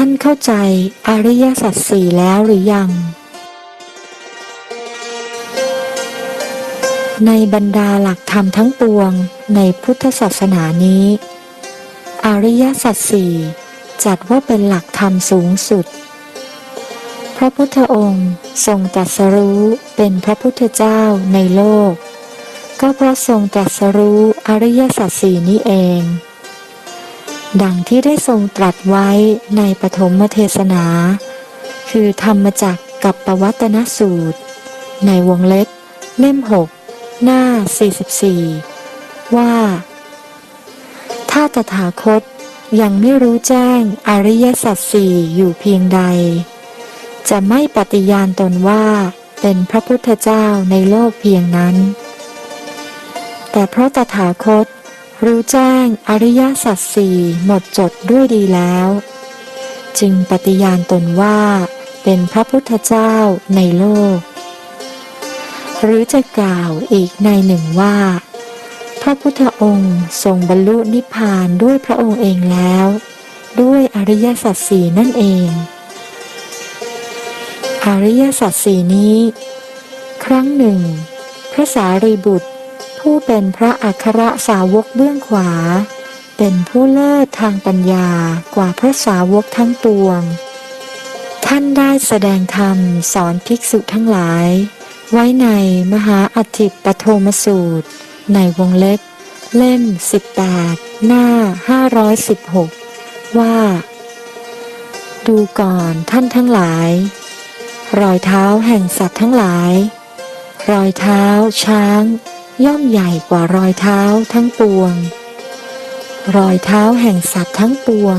ท่านเข้าใจอริยสัจสี่แล้วหรือยัง ในบรรดาหลักธรรมทั้งปวงในพุทธศาสนานี้ อริยสัจสี่จัดว่าเป็นหลักธรรมสูงสุด พระพุทธองค์ทรงตรัสรู้เป็นพระพุทธเจ้าในโลก ก็เพราะทรงตรัสรู้อริยสัจสี่นี้เอง ดังที่ได้ทรงตรัสไว้ในปฐมเทศนา คือธรรมจักกับปวัตนสูตร ในวงเล็บ เล่ม6หน้า 44 ว่า ถ้าตถาคตยังไม่รู้แจ้งอริยสัจสี่อยู่เพียงใด จะไม่ปฏิญาณตนว่าเป็นพระพุทธเจ้าในโลกเพียงนั้น แต่เพราะตถาคต รู้แจ้งอริยสัจสี่หมดจดด้วยดีแล้ว จึงปฏิญาณตนว่าเป็นพระพุทธเจ้าในโลก หรือจะกล่าวอีกในหนึ่งว่า พระพุทธองค์ทรงบรรลุนิพพานด้วยพระองค์เองแล้ว ด้วยอริยสัจสี่นั่นเอง อริยสัจสี่นี้ ครั้งหนึ่ง พระสารีบุตร ผู้เป็นพระอัครสาวกเบื้องขวา เป็นผู้เลิศทางปัญญากว่าพระสาวกทั้งปวง ท่านได้แสดงธรรมสอนภิกษุทั้งหลาย ไว้ในมหาอัฏฐิปโทมสูตร ในวงเล็บ เล่ม 18 หน้า 516 ว่า ดูก่อนท่านทั้งหลาย รอยเท้าแห่งสัตว์ทั้งหลาย รอยเท้าช้าง ย่อมใหญ่กว่ารอยเท้าทั้งปวง รอยเท้าแห่งสัตว์ทั้งปวง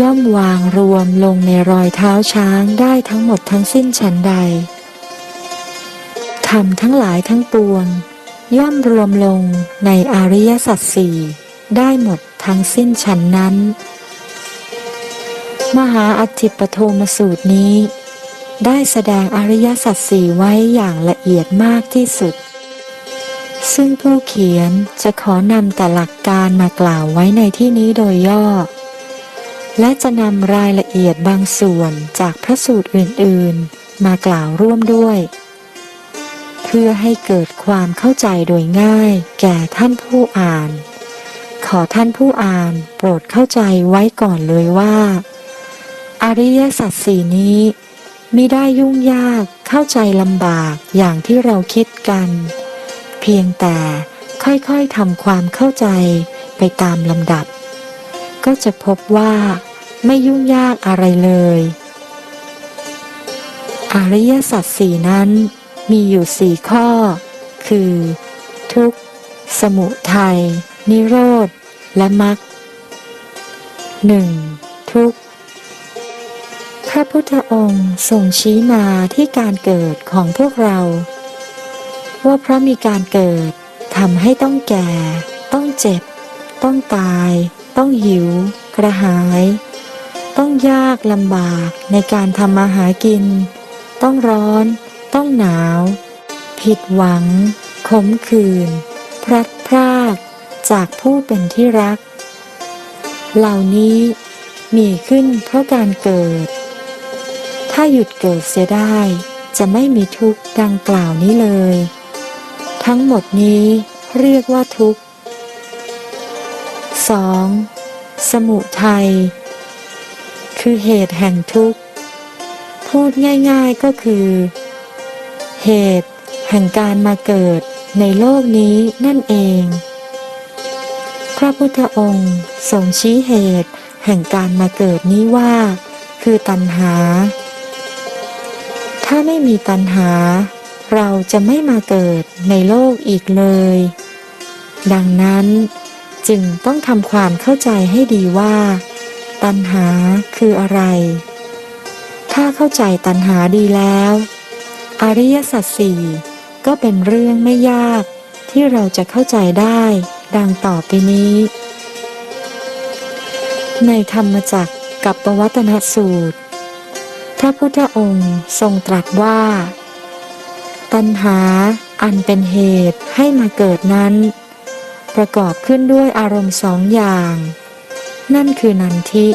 ย่อมวางรวมลงในรอยเท้าช้างได้ทั้งหมดทั้งสิ้นฉันใดธรรมทั้งหลายทั้งปวง ย่อมรวมลงในอริยสัจสี่ได้หมดทั้งสิ้นฉันนั้น มหาอัฏฐิปโทมสูตรนี้ ได้แสดงอริยสัจสี่ไว้อย่างละเอียดมากที่สุด ซึ่งผู้เขียนจะขอนำแต่หลักการมากล่าวไว้ในที่นี้โดยย่อ และจะนำรายละเอียดบางส่วนจากพระสูตรอื่นๆ มากล่าวร่วมด้วย เพื่อให้เกิดความเข้าใจโดยง่ายแก่ท่านผู้อ่าน ขอท่านผู้อ่านโปรดเข้าใจไว้ก่อนเลยว่า อริยสัจสี่นี้ไม่ได้ยุ่งยากเข้าใจลำบากอย่างที่เราคิดกัน เพียงแต่ค่อยๆทำความเข้าใจไปตามลำดับ ก็จะพบว่าไม่ยุ่งยากอะไรเลย อริยสัจสี่นั้นมีอยู่สี่ข้อ คือ ทุกข์ สมุทัย นิโรธ และมรรคหนึ่งทุกข์ พระพุทธองค์ทรงชี้มาที่การเกิดของพวกเรา ว่าเพราะมีการเกิดทำให้ต้องแก่ ต้องเจ็บ ต้องตาย ต้องหิว กระหาย ต้องยากลำบากในการทำมาหากิน ต้องร้อน ต้องหนาว ผิดหวัง ขมขื่นพลัดพรากจากผู้เป็นที่รัก เหล่านี้มีขึ้นเพราะการเกิด ถ้าหยุดเกิดเสียได้จะไม่มีทุกข์ดังกล่าวนี้เลย ทั้งหมดนี้เรียกว่าทุกข์ 2. สมุทัย คือเหตุแห่งทุกข์ พูดง่ายๆก็คือ เหตุแห่งการมาเกิดในโลกนี้นั่นเอง พระพุทธองค์ทรงชี้เหตุแห่งการมาเกิดนี้ว่า คือตัณหา ถ้าไม่มีตัณหา เราจะไม่มาเกิดในโลกอีกเลย ดังนั้นจึงต้องทำความเข้าใจให้ดีว่า ตัณหาคืออะไร ถ้าเข้าใจตัณหาดีแล้ว อริยสัจสี่ก็เป็นเรื่องไม่ยากที่เราจะเข้าใจได้ ดังต่อไปนี้ ในธรรมจักรกับปวัตนสูตร พระพุทธองค์ทรงตรัสว่า ตัณหา อันเป็นเหตุให้มาเกิดนั้น ประกอบขึ้นด้วยอารมณ์สองอย่าง นั่นคือนันทิ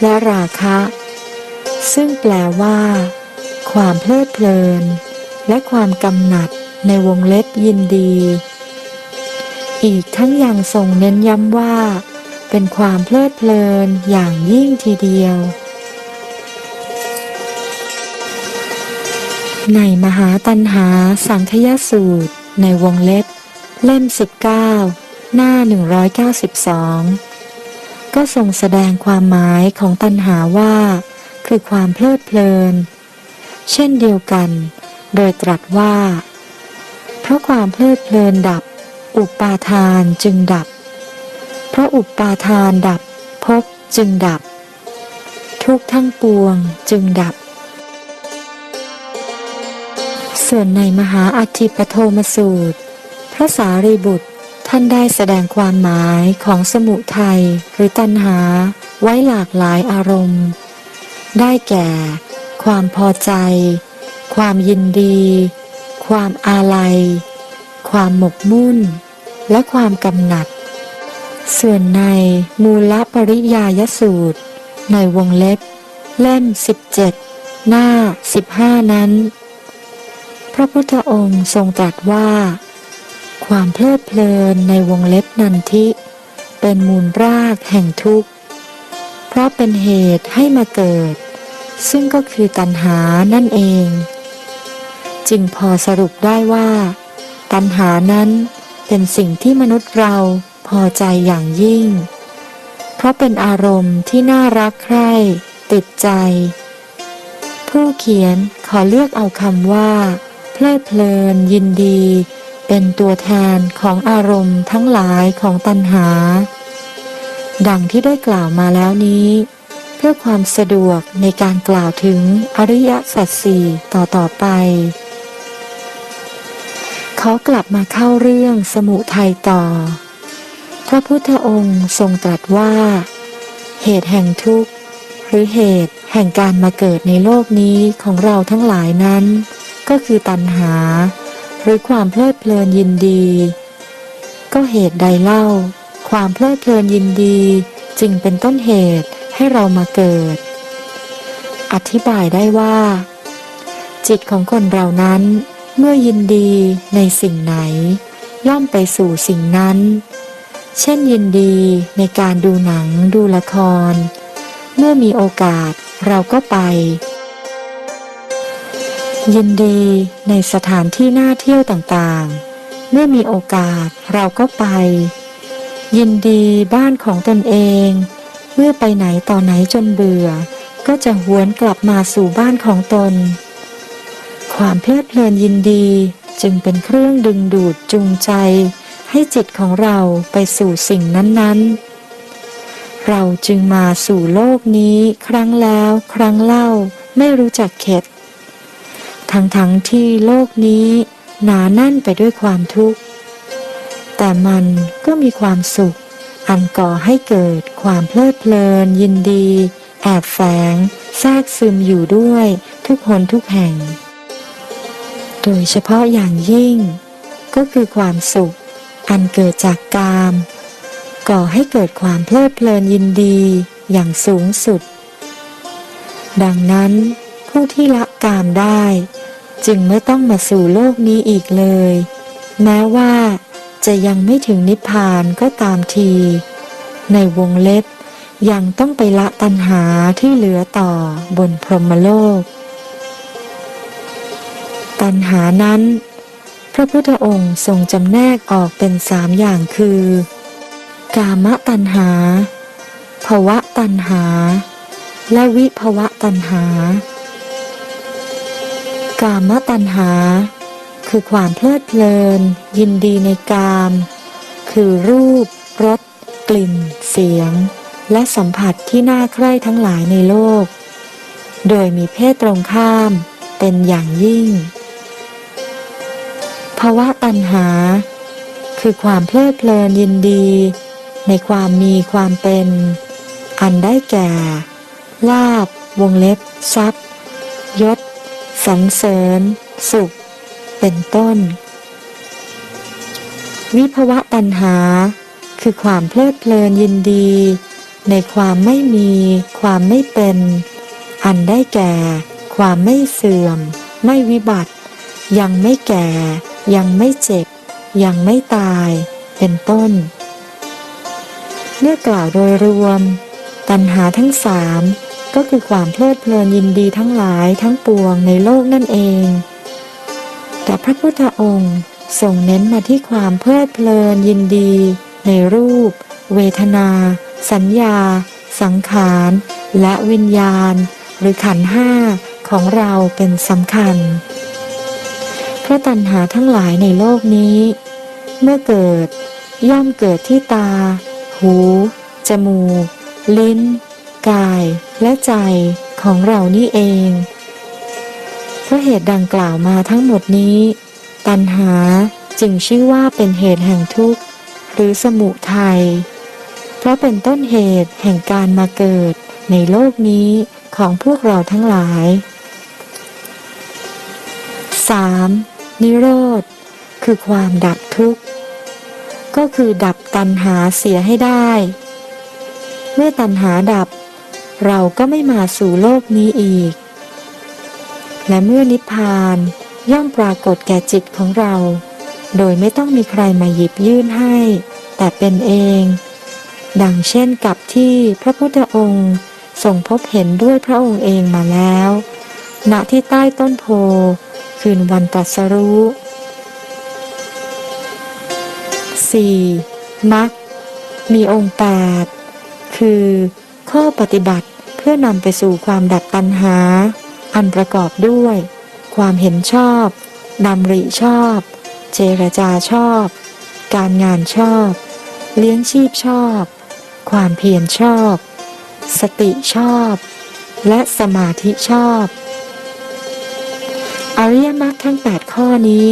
และราคะ ซึ่งแปลว่า ความเพลิดเพลิน และความกำหนัดในวงเล็บยินดี อีกทั้งยังทรงเน้นย้ำว่า เป็นความเพลิดเพลินอย่างยิ่งทีเดียว ในมหาตันหาสังคยสูตร ในวงเล็บ เล่ม 19 หน้า 192 ก็ทรงแสดงความหมายของตันหาว่า คือความเพลิดเพลิน เช่นเดียวกัน โดยตรัสว่า เพราะความเพลิดเพลินดับ อุปาทานจึงดับ เพราะอุปาทานดับภพจึงดับ ทุกทั้งปวงจึงดับ ส่วนในมหาอัฏฐิปโทมสูตร พระสารีบุตรท่านได้แสดงความหมายของสมุทัยหรือตัณหาไว้หลากหลายอารมณ์ ได้แก่ ความพอใจ ความยินดี ความอาลัย ความหมกมุ่น และความกำหนัด ส่วนในมูลปริยายสูตร ในวงเล็บ เล่ม 17 หน้า 15 นั้น พระพุทธองค์ทรงตรัสว่า ความเพลิดเพลินในวงเล็บนันทิ เป็นมูลรากแห่งทุกข์ เพราะเป็นเหตุให้มาเกิด ซึ่งก็คือตัณหานั่นเอง จึงพอสรุปได้ว่า ตัณหานั้นเป็นสิ่งที่มนุษย์เราพอใจอย่างยิ่ง เพราะเป็นอารมณ์ที่น่ารักใคร่ ติดใจ ผู้เขียนขอเลือกเอาคำว่า เพลิดเพลินยินดี เป็นตัวแทนของอารมณ์ทั้งหลายของตัณหา ดังที่ได้กล่าวมาแล้วนี้ เพื่อความสะดวกในการกล่าวถึงอริยสัจสี่ต่อต่อไปเขากลับมาเข้าเรื่องสมุทัยต่อ พระพุทธองค์ทรงตรัสว่า เหตุแห่งทุกข์ หรือเหตุแห่งการมาเกิดในโลกนี้ของเราทั้งหลายนั้น ก็คือตัณหา หรือความเพลิดเพลินยินดี ก็เหตุใดเล่า ความเพลิดเพลินยินดี จึงเป็นต้นเหตุให้เรามาเกิด อธิบายได้ว่า จิตของคนเรานั้น เมื่อยินดีในสิ่งไหน ย่อมไปสู่สิ่งนั้น เช่นยินดีในการดูหนังดูละคร เมื่อมีโอกาสเราก็ไป ยินดีในสถานที่น่าเที่ยวต่างๆ เมื่อมีโอกาสเราก็ไป ยินดีบ้านของตนเอง เมื่อไปไหนต่อไหนจนเบื่อ ก็จะหวนกลับมาสู่บ้านของตน ความเพลิดเพลินยินดีจึงเป็นเครื่องดึงดูดจูงใจ ให้จิตของเราไปสู่สิ่งนั้นๆ เราจึงมาสู่โลกนี้ครั้งแล้วครั้งเล่าไม่รู้จักเข็ด ทั้งๆทที่โลกนี้หนาแน่นไปด้วยความทุกข์ แต่มันก็มีความสุข อันก่อให้เกิดความเพลิดเพลิน ยินดี แอบแฝงแทรกซึมอยู่ด้วยทุกหนทุกแห่ง โดยเฉพาะอย่างยิ่ง ก็คือความสุข อันเกิดจากกาม ก่อให้เกิดความเพลิดเพลินยินดีอย่างสูงสุด ดังนั้นผู้ที่ละกามได้ จึงไม่ต้องมาสู่โลกนี้อีกเลย แม้ว่าจะยังไม่ถึงนิพพานก็ตามที ในวงเล็บยังต้องไปละตัณหาที่เหลือต่อบนพรหมโลก ตัณหานั้น พระพุทธองค์ทรงจำแนกออกเป็นสามอย่างคือ กามตัณหาภวะตัณหา และวิภวะตัณหา กามตัณหา คือความเพลิดเพลิน ยินดีในกาม คือรูปรสกลิ่น เสียง และสัมผัสที่น่าใคร่ทั้งหลายในโลก โดยมีเพศตรงข้ามเป็นอย่างยิ่ง ภาวะตัณหา คือความเพลิดเพลินยินดี ในความมีความเป็น อันได้แก่ ลาบ วงเล็บ ทรัพย์ ยศ สรรเสริญ สุข เป็นต้น วิภวะตัณหา คือความเพลิดเพลินยินดี ในความไม่มี ความไม่เป็น อันได้แก่ ความไม่เสื่อม ไม่วิบัติ ยังไม่แก่ ยังไม่เจ็บ ยังไม่ตาย เป็นต้น เมื่อกล่าวโดยรวม ตัณหาทั้งสาม ก็คือความเพลิดเพลินยินดีทั้งหลายทั้งปวงในโลกนั่นเอง แต่พระพุทธองค์ทรงเน้นมาที่ความเพลิดเพลินยินดี ในรูป เวทนา สัญญา สังขาร และวิญญาณ หรือขันห้าของเราเป็นสำคัญ เพราะตัณหาทั้งหลายในโลกนี้ เมื่อเกิดย่อมเกิดที่ตา หู จมูก ลิ้นายและใจของเรานี่เอง เพราะเหตุดังกล่าวมาทั้งหมดนี้ ตัณหาจึงชื่อว่าเป็นเหตุแห่งทุกข์ หรือสมุทัยเพราะเป็นต้นเหตุแห่งการมาเกิดในโลกนี้ของพวกเราทั้งหลาย 3. นิโรธ คือความดับทุกข์ ก็คือดับตัณหาเสียให้ได้ เมื่อตัณหาดับ เราก็ไม่มาสู่โลกนี้อีก และเมื่อนิพพานย่อมปรากฏแก่จิตของเรา โดยไม่ต้องมีใครมาหยิบยื่นให้ แต่เป็นเอง ดังเช่นกับที่พระพุทธองค์ทรงพบเห็นด้วยพระองค์เองมาแล้ว ณ ที่ใต้ต้นโพ คืนวันตรัสรู้ 4. มักมีองค์แปดคือข้อปฏิบัติ พื่อนำไปสู่ความดับตัณหา อันประกอบด้วย ความเห็นชอบดำริชอบ เจรจาชอบ การงานชอบ เลี้ยงชีพชอบ ความเพียรชอบ สติชอบ และสมาธิชอบ อริยมรรคทั้ง 8 ข้อนี้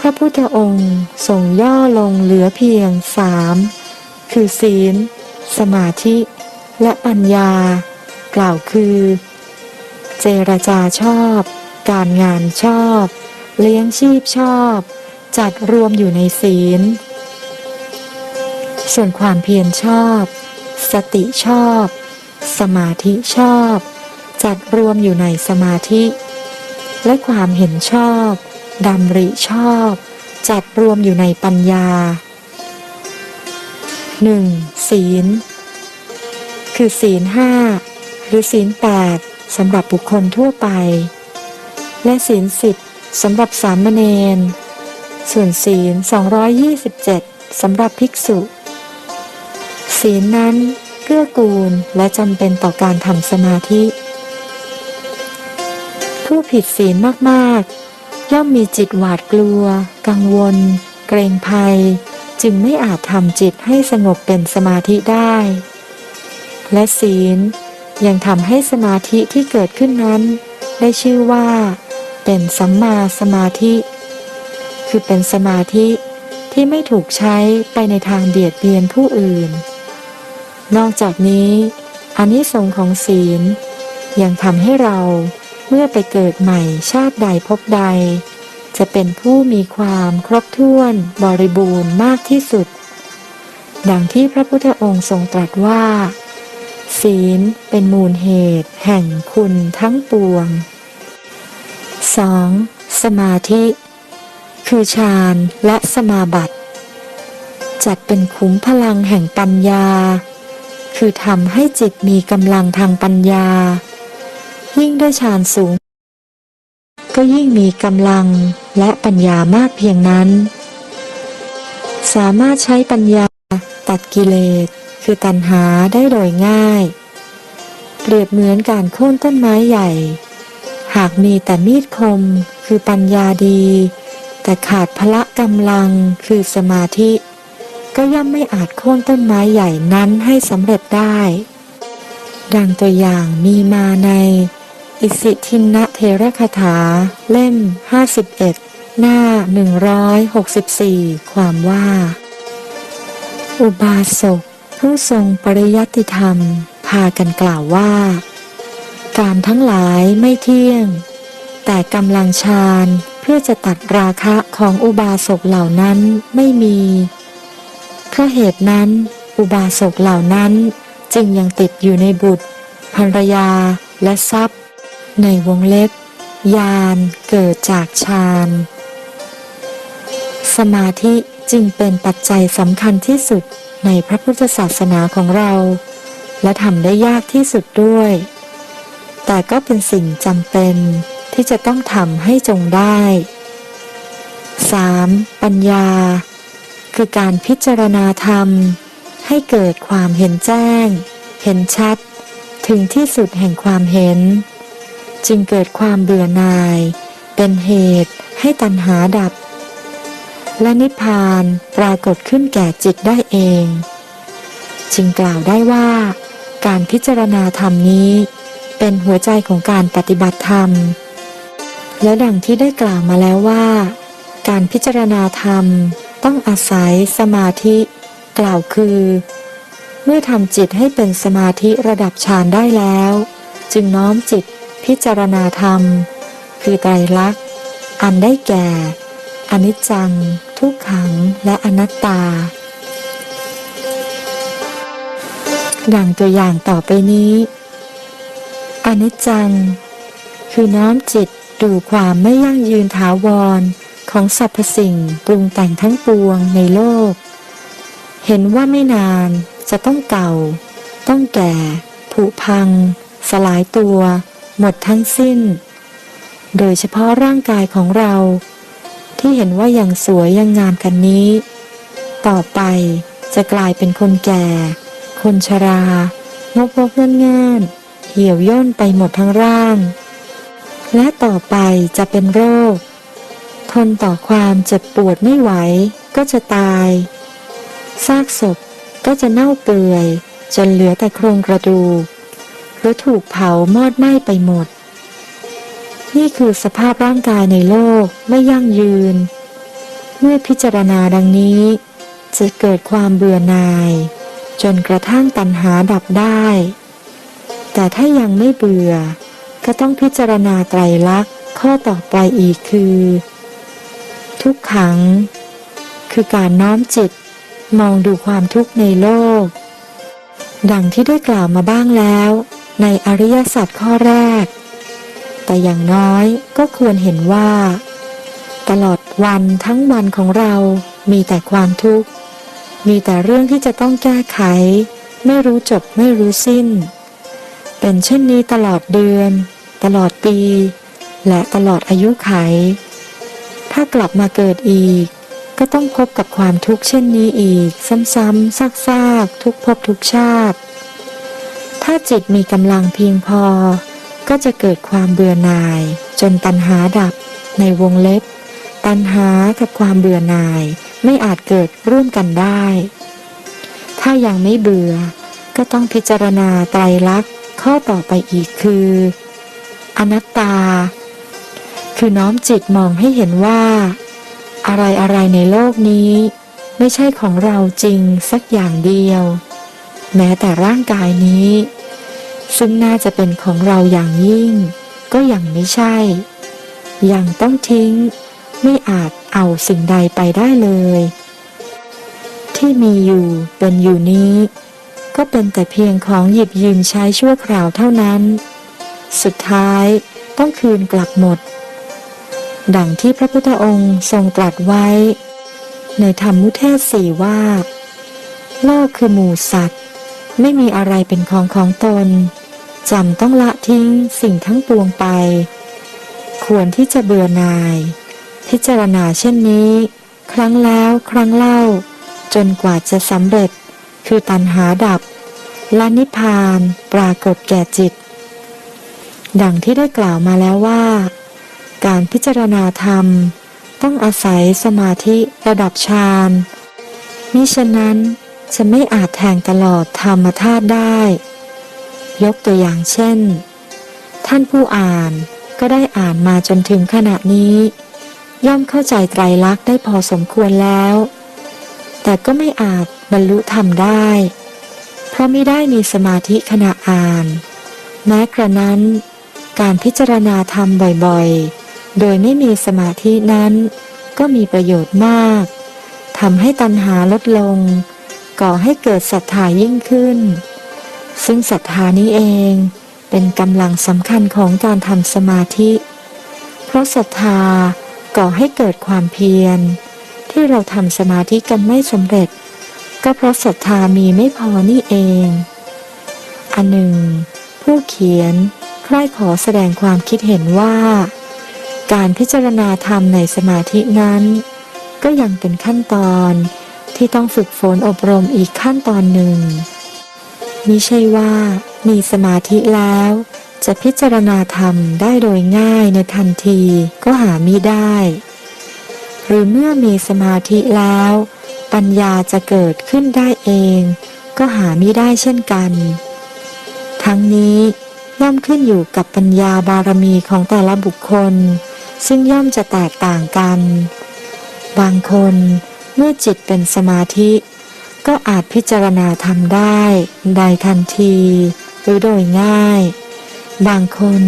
พระพุทธองค์ทรงย่อลงเหลือเพียงสามคือศีล สมาธิ และปัญญา กล่าวคือ เจรจาชอบ การงานชอบ เลี้ยงชีพชอบ จัดรวมอยู่ในศีล ส่วนความเพียรชอบ สติชอบ สมาธิชอบ จัดรวมอยู่ในสมาธิ และความเห็นชอบดำริชอบ จัดรวมอยู่ในปัญญา 1. ศีล คือศีลห้า รือศีลแปดสำหรับบุคคลทั่วไป และศีลสิบสำหรับสามเณร ส่วนศีล 227สำหรับภิกษุ ศีลนั้นเกื้อกูลและจำเป็นต่อการทำสมาธิ ผู้ผิดศีลมากๆ ย่อมมีจิตหวาดกลัว กังวล เกรงภัย จึงไม่อาจทำจิตให้สงบเป็นสมาธิได้ และศีล ยังทำให้สมาธิที่เกิดขึ้นนั้น ได้ชื่อว่า เป็นสัมมาสมาธิ คือเป็นสมาธิที่ไม่ถูกใช้ไปในทางเบียดเบียนผู้อื่น นอกจากนี้อานิสงส์ของศีล ยังทำให้เราเมื่อไปเกิดใหม่ชาติใดพบใด จะเป็นผู้มีความครบถ้วนบริบูรณ์มากที่สุด ดังที่พระพุทธองค์ทรงตรัสว่า ศีลเป็นมูลเหตุ แห่งคุณทั้งปวง 2. สมาธิ คือฌานและสมาบัติ จัดเป็นคุ้มพลังแห่งปัญญา คือทำให้จิตมีกำลังทางปัญญา ยิ่งได้ฌานสูง ก็ยิ่งมีกำลังและปัญญามากเพียงนั้น สามารถใช้ปัญญาตัดกิเลส คือตัณหาได้โดยง่าย เปรียบเหมือนการโค่นต้นไม้ใหญ่ หากมีแต่มีดคมคือปัญญาดี แต่ขาดพละกำลังคือสมาธิ ก็ย่อมไม่อาจโค่นต้นไม้ใหญ่นั้นให้สำเร็จได้ ดังตัวอย่างมีมาใน อิสิทินนะเทระคาถา เล่ม 51 หน้า 164 ความว่า อุบาสก ผู้ทรงปริยัติธรรม พากันกล่าวว่า การทั้งหลายไม่เที่ยง แต่กำลังฌานเพื่อจะตัดราคะของอุบาสกเหล่านั้นไม่มีเพราะเหตุนั้น อุบาสกเหล่านั้นจึงยังติดอยู่ในบุตรภรรยาและทรัพย์ ในวงเล็บยานเกิดจากฌานสมาธิจึงเป็นปัจจัยสำคัญที่สุด ในพระพุทธศาสนาของเรา และทำได้ยากที่สุดด้วย แต่ก็เป็นสิ่งจำเป็นที่จะต้องทำให้จงได้ 3. ปัญญา คือการพิจารณาธรรม ให้เกิดความเห็นแจ้ง เห็นชัด ถึงที่สุดแห่งความเห็น จึงเกิดความเบื่อหน่าย เป็นเหตุให้ตัณหาดับ และนิพพานปรากฏขึ้นแก่จิตได้เอง จึงกล่าวได้ว่า การพิจารณาธรรมนี้ เป็นหัวใจของการปฏิบัติธรรม และดังที่ได้กล่าวมาแล้วว่า การพิจารณาธรรมต้องอาศัยสมาธิ กล่าวคือ เมื่อทำจิตให้เป็นสมาธิระดับฌานได้แล้ว จึงน้อมจิตพิจารณาธรรม คือไตรลักษณ์อันได้แก่ อนิจจัง ทุกขัง และอนัตตา ดังตัวอย่างต่อไปนี้ อนิจจัง คือน้อมจิตดูความไม่ยั่งยืนถาวรของสรรพสิ่งปรุงแต่งทั้งปวงในโลก เห็นว่าไม่นานจะต้องเก่า ต้องแก่ ผุพัง สลายตัว หมดทั้งสิ้น โดยเฉพาะร่างกายของเรา ที่เห็นว่ายังสวยยังงามกันนี้ ต่อไปจะกลายเป็นคนแก่ คนชรางกงกเงินเงินเหี่ยวย่นไปหมดทั้งร่าง และต่อไปจะเป็นโรค ทนต่อความเจ็บปวดไม่ไหว ก็จะตาย ซากศพก็จะเน่าเปื่อย จนเหลือแต่โครงกระดูกหรือถูกเผามอดไหม้ไปหมด นี่คือสภาพร่างกายในโลกไม่ยั่งยืน เมื่อพิจารณาดังนี้ จะเกิดความเบื่อหน่าย จนกระทั่งตัณหาดับได้ แต่ถ้ายังไม่เบื่อ ก็ต้องพิจารณาไตรลักษณ์ข้อต่อไปอีกคือ ทุกขัง คือการน้อมจิต มองดูความทุกข์ในโลก ดังที่ได้กล่าวมาบ้างแล้ว ในอริยสัจข้อแรก แต่อย่างน้อยก็ควรเห็นว่า ตลอดวันทั้งวันของเรามีแต่ความทุกข์ มีแต่เรื่องที่จะต้องแก้ไข ไม่รู้จบไม่รู้สิ้น เป็นเช่นนี้ตลอดเดือน ตลอดปี และตลอดอายุไข ถ้ากลับมาเกิดอีก ก็ต้องพบกับความทุกข์เช่นนี้อีก ซ้ำๆซากๆทุกภพทุกชาติ ถ้าจิตมีกำลังเพียงพอ ก็จะเกิดความเบื่อหน่าย จนตัณหาดับ ในวงเล็บ ตัณหากับความเบื่อหน่ายไม่อาจเกิดร่วมกันได้ ถ้ายังไม่เบื่อ ก็ต้องพิจารณาไตรลักษณ์ข้อต่อไปอีกคือ อนัตตา คือน้อมจิตมองให้เห็นว่า อะไรอะไรในโลกนี้ ไม่ใช่ของเราจริงสักอย่างเดียว แม้แต่ร่างกายนี้ ซึ่งน่าจะเป็นของเราอย่างยิ่ง ก็ยังไม่ใช่ ยังต้องทิ้ง ไม่อาจเอาสิ่งใดไปได้เลย ที่มีอยู่เป็นอยู่นี้ ก็เป็นแต่เพียงของหยิบยืมใช้ชั่วคราวเท่านั้น สุดท้ายต้องคืนกลับหมด ดังที่พระพุทธองค์ทรงตรัสไว้ ในธรรมมุเทศสี่ว่า โลกคือหมู่สัตว์ ไม่มีอะไรเป็นของของตน จำต้องละทิ้งสิ่งทั้งปวงไป ควรที่จะเบื่อหน่าย พิจารณาเช่นนี้ ครั้งแล้วครั้งเล่า จนกว่าจะสำเร็จ คือตัณหาดับ และนิพพานปรากฏแก่จิต ดังที่ได้กล่าวมาแล้วว่า การพิจารณาธรรม ต้องอาศัยสมาธิระดับฌานมิฉะนั้นจะไม่อาจแทงตลอดธรรมธาตุได้ ยกตัวอย่างเช่น ท่านผู้อ่านก็ได้อ่านมาจนถึงขณะนี้ ย่อมเข้าใจไตรลักษณ์ได้พอสมควรแล้ว แต่ก็ไม่อาจบรรลุธรรมได้ เพราะไม่ได้มีสมาธิขณะอ่าน แม้กระนั้น การพิจารณาธรรมบ่อยๆ โดยไม่มีสมาธินั้นก็มีประโยชน์มากทำให้ตัณหาลดลง ก่อให้เกิดศรัทธายิ่งขึ้น ซึ่งศรัทธานี้เองเป็นกำลังสำคัญของการทำสมาธิ เพราะศรัทธาก่อให้เกิดความเพียร ที่เราทำสมาธิกันไม่สำเร็จ ก็เพราะศรัทธามีไม่พอนี่เอง อันหนึ่ง ผู้เขียนใคร่ขอแสดงความคิดเห็นว่า การพิจารณาธรรมในสมาธินั้น ก็ยังเป็นขั้นตอนที่ต้องฝึกฝนอบรมอีกขั้นตอนหนึ่ง มิใช่ว่ามีสมาธิแล้ว จะพิจารณาธรรมได้โดยง่ายในทันทีก็หามิได้ หรือเมื่อมีสมาธิแล้ว ปัญญาจะเกิดขึ้นได้เอง ก็หามิได้เช่นกัน ทั้งนี้ย่อมขึ้นอยู่กับปัญญาบารมีของแต่ละบุคคล ซึ่งย่อมจะแตกต่างกัน บางคนเมื่อจิตเป็นสมาธิ ก็อาจพิจารณาทำได้ได้ทันที หรือโดยง่าย บางคน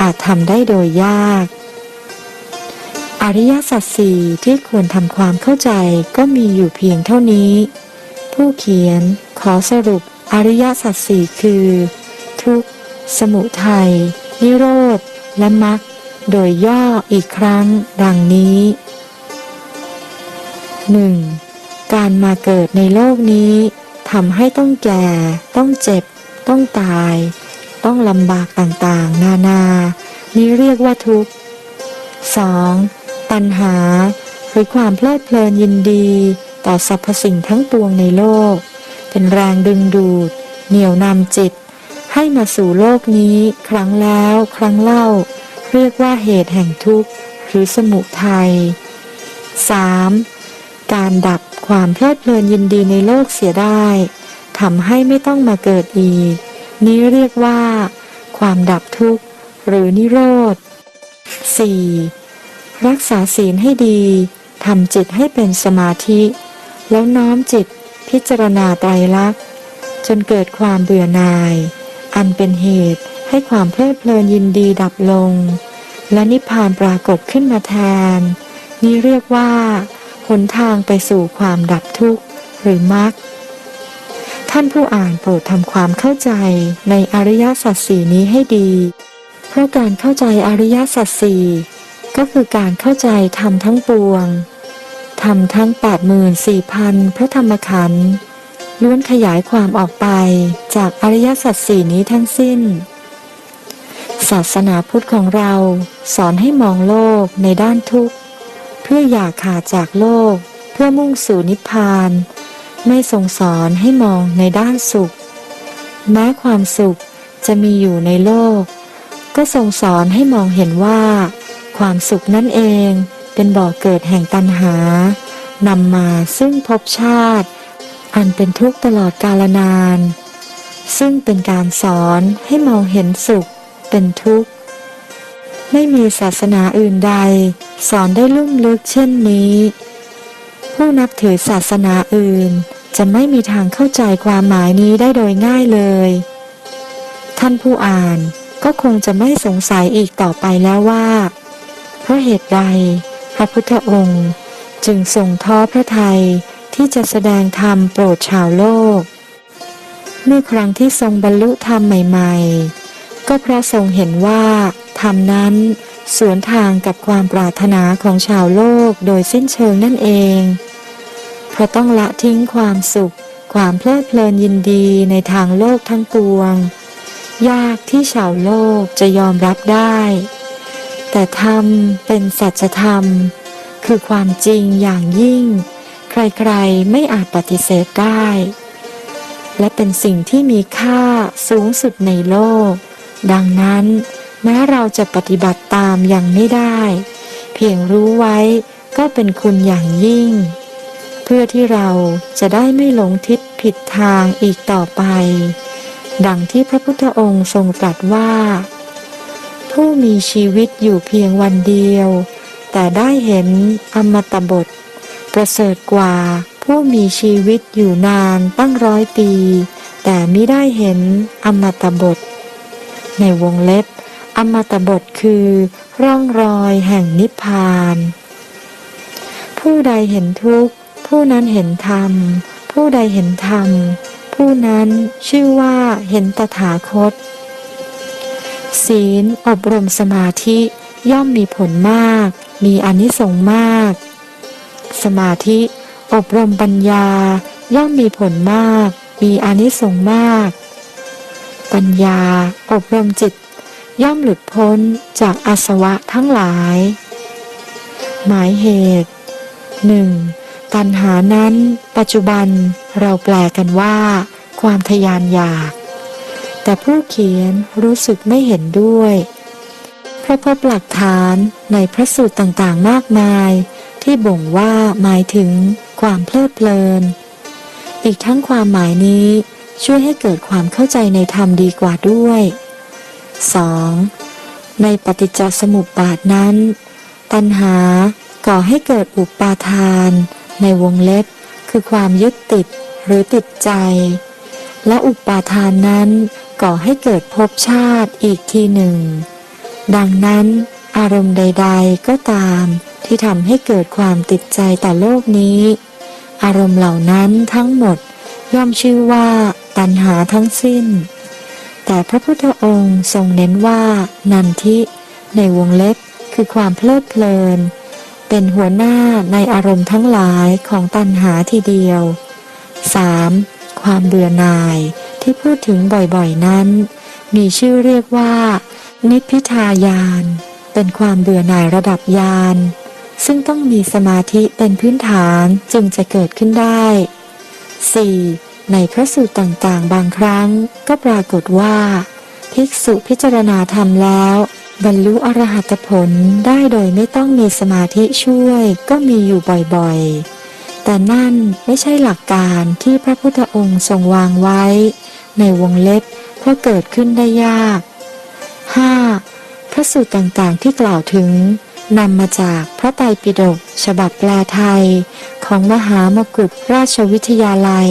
อาจทำได้โดยยาก อริยสัจสี่ที่ควรทำความเข้าใจก็มีอยู่เพียงเท่านี้ ผู้เขียนขอสรุปอริยสัจสี่คือ ทุกสมุทัยนิโรธ และมรรคโดยย่ออีกครั้งดังนี้ 1. การมาเกิดในโลกนี้ทำให้ต้องแก่ ต้องเจ็บ ต้องตาย ต้องลำบากต่างๆ นานา นี้เรียกว่าทุกข์ 2. ตัณหา หรือความเพลิดเพลินยินดี ต่อสรรพสิ่งทั้งปวงในโลก เป็นแรงดึงดูด เหนี่ยวนำจิต ให้มาสู่โลกนี้ครั้งแล้วครั้งเล่า เรียกว่าเหตุแห่งทุกข์ หรือสมุทัย 3. การดับ ความเพลิดเพลินยินดีในโลกเสียได้ทำให้ไม่ต้องมาเกิดอีก นี้เรียกว่า ความดับทุกข์ หรือนิโรธ 4. รักษาศีลให้ดีทำจิตให้เป็นสมาธิ แล้วน้อมจิตพิจารณาไตรลักษณ์จนเกิดความเบื่อหน่าย อันเป็นเหตุให้ความเพลิดเพลินยินดีดับลง และนิพพานปรากฏขึ้นมาแทน นี่เรียกว่า หนทางไปสู่ความดับทุกข์หรือมรรคท่านผู้อ่านโปรดทำความเข้าใจในอริยสัจสี่นี้ให้ดี เพราะการเข้าใจอริยสัจสี่ก็คือการเข้าใจธรรมทั้งปวง ธรรมทั้ง 84,000 พระธรรมขันธ์ล้วนขยายความออกไปจากอริยสัจสี่นี้ทั้งสิ้น ศาสนาพุทธของเราสอนให้มองโลกในด้านทุกข์ พื่ออย่าขาดจากโลก เพื่อมุ่งสู่นิพพาน ไม่ทรงสอนให้มองในด้านสุข แม้ความสุขจะมีอยู่ในโลก ก็ทรงสอนให้มองเห็นว่า ความสุขนั่นเองเป็นบ่อกเกิดแห่งตัณหานำมาซึ่งภพชาติ อันเป็นทุกข์ตลอดกาลนาน ซึ่งเป็นการสอนให้มองเห็นสุขเป็นทุกข์ ไม่มีศาสนาอื่นใด สอนได้ลุ่มลึกเช่นนี้ ผู้นับถือศาสนาอื่น จะไม่มีทางเข้าใจความหมายนี้ได้โดยง่ายเลย ท่านผู้อ่านก็คงจะไม่สงสัยอีกต่อไปแล้วว่า เพราะเหตุใด พระพุทธองค์จึงทรงท้อพระทัยที่จะแสดงธรรมโปรดชาวโลก เมื่อครั้งที่ทรงบรรลุธรรมใหม่ ๆ ก็เพราะทรงเห็นว่า ธรรมนั้น สวนทางกับความปรารถนาของชาวโลกโดยสิ้นเชิงนั่นเอง เพราะต้องละทิ้งความสุข ความเพลิดเพลินยินดีในทางโลกทั้งปวง ยากที่ชาวโลกจะยอมรับได้ แต่ธรรมเป็นสัจธรรม คือความจริงอย่างยิ่ง ใครๆไม่อาจปฏิเสธได้และเป็นสิ่งที่มีค่าสูงสุดในโลก ดังนั้น แม้เราจะปฏิบัติตามยังไม่ได้ เพียงรู้ไว้ก็เป็นคุณอย่างยิ่ง เพื่อที่เราจะได้ไม่หลงทิศผิดทางอีกต่อไป ดังที่พระพุทธองค์ทรงตรัสว่า ผู้มีชีวิตอยู่เพียงวันเดียว แต่ได้เห็นอมตะบท ประเสริฐกว่าผู้มีชีวิตอยู่นานตั้งร้อยปี แต่ไม่ได้เห็นอมตะบท ในวงเล็บ อมตะบทคือร่องรอยแห่งนิพพาน ผู้ใดเห็นทุกข์ ผู้นั้นเห็นธรรม ผู้ใดเห็นธรรม ผู้นั้นชื่อว่าเห็นตถาคต ศีลอบรมสมาธิย่อมมีผลมาก มีอนิสงส์มาก สมาธิ อบรมปัญญา ย่อมมีผลมาก มีอนิสงส์มาก ปัญญาอบรมจิต ย่อมหลุดพ้นจากอาสวะทั้งหลาย หมายเหตุ 1. ตัณหานั้น ปัจจุบันเราแปลกันว่า ความทยานอยาก แต่ผู้เขียนรู้สึกไม่เห็นด้วย เพราะพบหลักฐานในพระสูตรต่างๆมากมาย ที่บ่งว่าหมายถึงความเพลิดเพลิน อีกทั้งความหมายนี้ช่วยให้เกิดความเข้าใจในธรรมดีกว่าด้วย 2. ในปฏิจจสมุปบาทนั้น ตัณหาก่อให้เกิดอุปาทาน ในวงเล็บ คือความยึดติดหรือติดใจ และอุปาทานนั้นก่อให้เกิดภพชาติอีกทีหนึ่ง ดังนั้น อารมณ์ใด ๆ ก็ตาม ที่ทำให้เกิดความติดใจต่อโลกนี้ อารมณ์เหล่านั้นทั้งหมดย่อมชื่อว่าตัณหาทั้งสิ้น แต่พระพุทธองค์ทรงเน้นว่า นันทิในวงเล็บคือความเพลิดเพลิน เป็นหัวหน้าในอารมณ์ทั้งหลายของตัณหาทีเดียว 3. ความเบื่อหน่ายที่พูดถึงบ่อยๆนั้น มีชื่อเรียกว่า นิพพิทายาน เป็นความเบื่อหน่ายระดับยาน ซึ่งต้องมีสมาธิเป็นพื้นฐานจึงจะเกิดขึ้นได้ 4. ในพระสูตรต่างๆ บางครั้งก็ปรากฏว่า ภิกษุพิจารณาธรรมแล้ว บรรลุอรหัตผลได้โดยไม่ต้องมีสมาธิช่วยก็มีอยู่บ่อยๆ แต่นั่นไม่ใช่หลักการที่พระพุทธองค์ทรงวางไว้ ในวงเล็บเพราะเกิดขึ้นได้ยาก 5. พระสูตรต่างๆที่กล่าวถึงนำมาจากพระไตรปิฎกฉบับแปลไทย ของมหามกุฏราชวิทยาลัย